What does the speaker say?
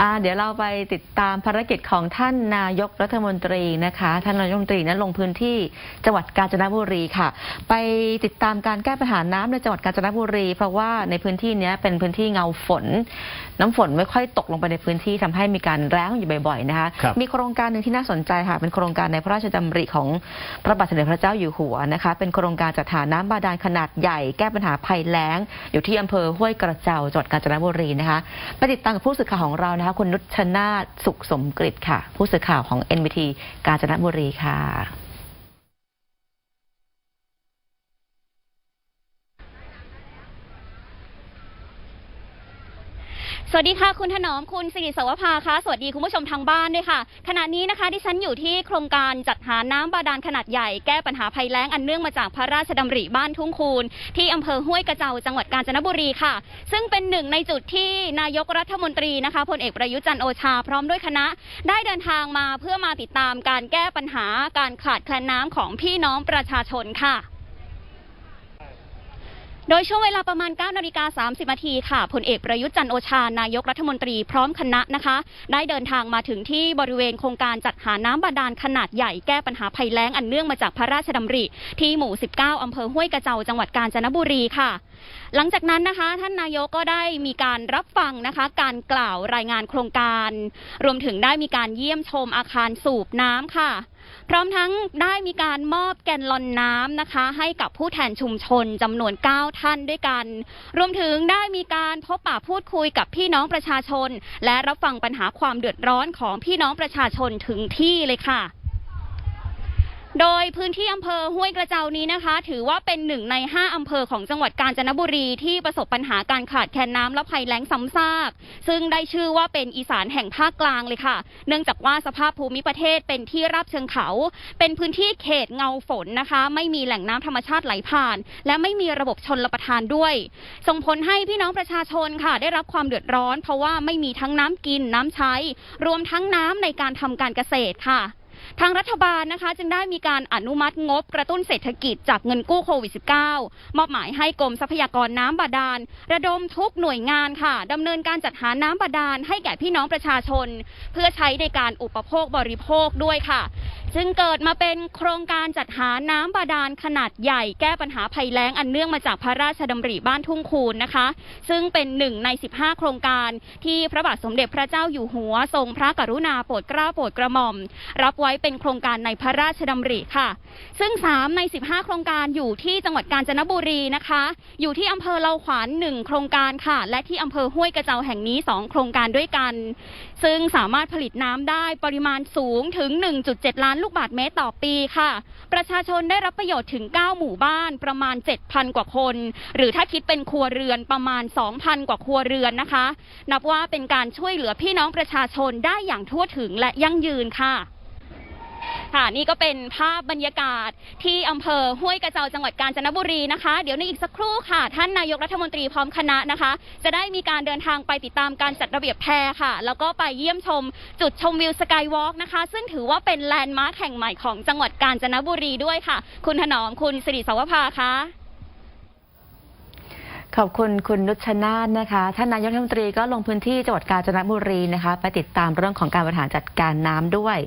อ่าเดี๋ยวเราไปติดตามภารกิจของท่านนายกรัฐมนตรีนะคะ ท่านนายกรัฐมนตรีนั้นลงพื้นที่จังหวัดกาญจนบุรีค่ะ ไปติดตามการแก้ปัญหาน้ำในจังหวัดกาญจนบุรี เพราะว่าในพื้นที่เนี้ยเป็นพื้นที่เงาฝน น้ำฝนไม่ค่อยตกลงไปในพื้นที่ทำให้มีการแล้งอยู่บ่อยๆนะคะครับมีโครงการหนึ่งที่น่าสนใจค่ะ เป็นโครงการในพระราชดำริของพระบาทสมเด็จพระเจ้าอยู่หัวนะคะ เป็นโครงการจัดหาน้ำบาดาลขนาดใหญ่แก้ปัญหาภัยแล้ง อยู่ที่อำเภอห้วยกระเจ้าจังหวัดกาญจนบุรีนะคะไปติดตามกับผู้สื่อข่าวของเรานะคะคุณนุชนาสุขสมกฤตค่ะ ผู้สื่อข่าวของ NBT กาญจนบุรีค่ะ สวัสดีค่ะ คุณถนอมคุณสิริสวภาค่ะสวัสดีคุณผู้ชมทางบ้านด้วยค่ะ ขณะนี้นะคะที่ฉันอยู่ที่โครงการจัดหาน้ำบาดาลขนาดใหญ่แก้ปัญหาภัยแล้งอันเนื่องมาจากพระราชดำริบ้านทุ่งคูนที่อำเภอห้วยกระเจ้าจังหวัดกาญจนบุรีค่ะ ซึ่งเป็นหนึ่งในจุดที่นายกรัฐมนตรีนะคะพลเอกประยุจันโอชา พร้อมด้วยคณะ ได้เดินทางมาเพื่อมาติดตามการแก้ปัญหาการขาดแคลนน้ำของพี่น้องประชาชนค่ะ โดยช่วงเวลาประมาณ9นาฬิกา30นาทีค่ะพลเอกประยุทธ์จันโอชานายกรัฐมนตรีพร้อมคณะนะคะ ได้เดินทางมาถึงที่บริเวณโครงการจัดหาน้ำบาดาลขนาดใหญ่แก้ปัญหาภัยแล้งอันเนื่องมาจากพระราชดำริ ที่หมู่ 19 อำเภอห้วยกระเจ้าจังหวัดกาญจนบุรีค่ะ หลังจากนั้นนะคะ ท่านนายกก็ได้มีการรับฟังนะคะ การกล่าวรายงานโครงการ รวมถึงได้มีการเยี่ยมชมอาคารสูบน้ำค่ะ พร้อมทั้งได้มีการมอบแกนลอนน้ำนะคะ ให้กับผู้แทนชุมชนจำนวน 9 ท่านด้วยกัน รวมถึงได้มีการพบปะพูดคุยกับพี่น้องประชาชน และรับฟังปัญหาความเดือดร้อนของพี่น้องประชาชนถึงที่เลยค่ะ โดยพื้นที่อำเภอห้วยกระเจ้านี้นะคะ ถือว่าเป็นหนึ่งใน 5 อำเภอของจังหวัดกาญจนบุรีที่ประสบปัญหาการขาดแคลนน้ำและภัยแล้งซ้ำซาก ซึ่งได้ชื่อว่าเป็นอีสานแห่งภาคกลางเลยค่ะ เนื่องจากว่าสภาพภูมิประเทศเป็นที่ราบเชิงเขา เป็นพื้นที่เขตเงาฝนนะคะ ไม่มีแหล่งน้ำธรรมชาติไหลผ่าน และไม่มีระบบชนระประทานด้วย ส่งผลให้พี่น้องประชาชนค่ะ ได้รับความเดือดร้อน เพราะว่าไม่มีทั้งน้ำกินน้ำใช้ รวมทั้งน้ำในการทำการเกษตรค่ะ ทางรัฐบาลนะคะจึงได้มีการอนุมัติงบกระตุ้นเศรษฐกิจจากเงินกู้โควิด -19 มอบหมายให้กรมทรัพยากรน้ำบาดาล ระดมทุกหน่วยงานค่ะดำเนินการจัดหาน้ำบาดาลให้แก่พี่น้องประชาชน เพื่อใช้ในการอุปโภคบริโภคด้วยค่ะ จึงเกิดมาเป็นโครงการจัดหาน้ำบาดาลขนาดใหญ่แก้ปัญหาภัยแล้งอันเนื่องมาจากพระราชดำริบ้านทุ่งคูนนะคะ ซึ่งเป็นหนึ่งใน 15 โครงการที่พระบาทสมเด็จพระเจ้าอยู่หัว ทรงพระกรุณาโปรดเกล้าโปรดกระหม่อม รับไว้เป็นโครงการในพระราชดำริค่ะ ซึ่ง 3 ใน 15 โครงการอยู่ที่จังหวัดกาญจนบุรีนะคะ อยู่ที่อำเภอเลาขวาน1โครงการค่ะ และที่อำเภอห้วยกระเจ้าแห่งนี้ 2 โครงการด้วยกัน ซึ่งสามารถผลิตน้ำได้ปริมาณสูงถึง 1.7 ล้านลูกบาทเมตรต่อปีค่ะ ประชาชนได้รับประโยชน์ถึง 9 หมู่บ้านประมาณ 7,000 กว่าคน หรือถ้าคิดเป็นครัวเรือนประมาณ 2,000 กว่าครัวเรือนนะคะ นับว่าเป็นการช่วยเหลือพี่น้องประชาชนได้อย่างทั่วถึงและยั่งยืนค่ะ ค่ะนี่ก็เป็นภาพบรรยากาศที่อำเภอห้วยกระเจ้าจังหวัดกาญจนบุรีนะคะ เดี๋ยวในอีกสักครู่ค่ะ ท่านนายกรัฐมนตรีพร้อมคณะนะคะ จะได้มีการเดินทางไปติดตามการจัดระเบียบแพรค่ะ แล้วก็ไปเยี่ยมชมจุดชมวิวสกายวอล์กนะคะ ซึ่งถือว่าเป็นแลนด์มาร์คแห่งใหม่ของจังหวัดกาญจนบุรีด้วยค่ะ คุณถนอมคุณสิริสวภาค่ะขอบคุณคุณนุชนาธนะคะท่านนายกรัฐมนตรีก็ลงพื้นที่จังหวัดกาญจนบุรีนะคะ ไปติดตามเรื่องของการบริหารจัดการน้ำด้วย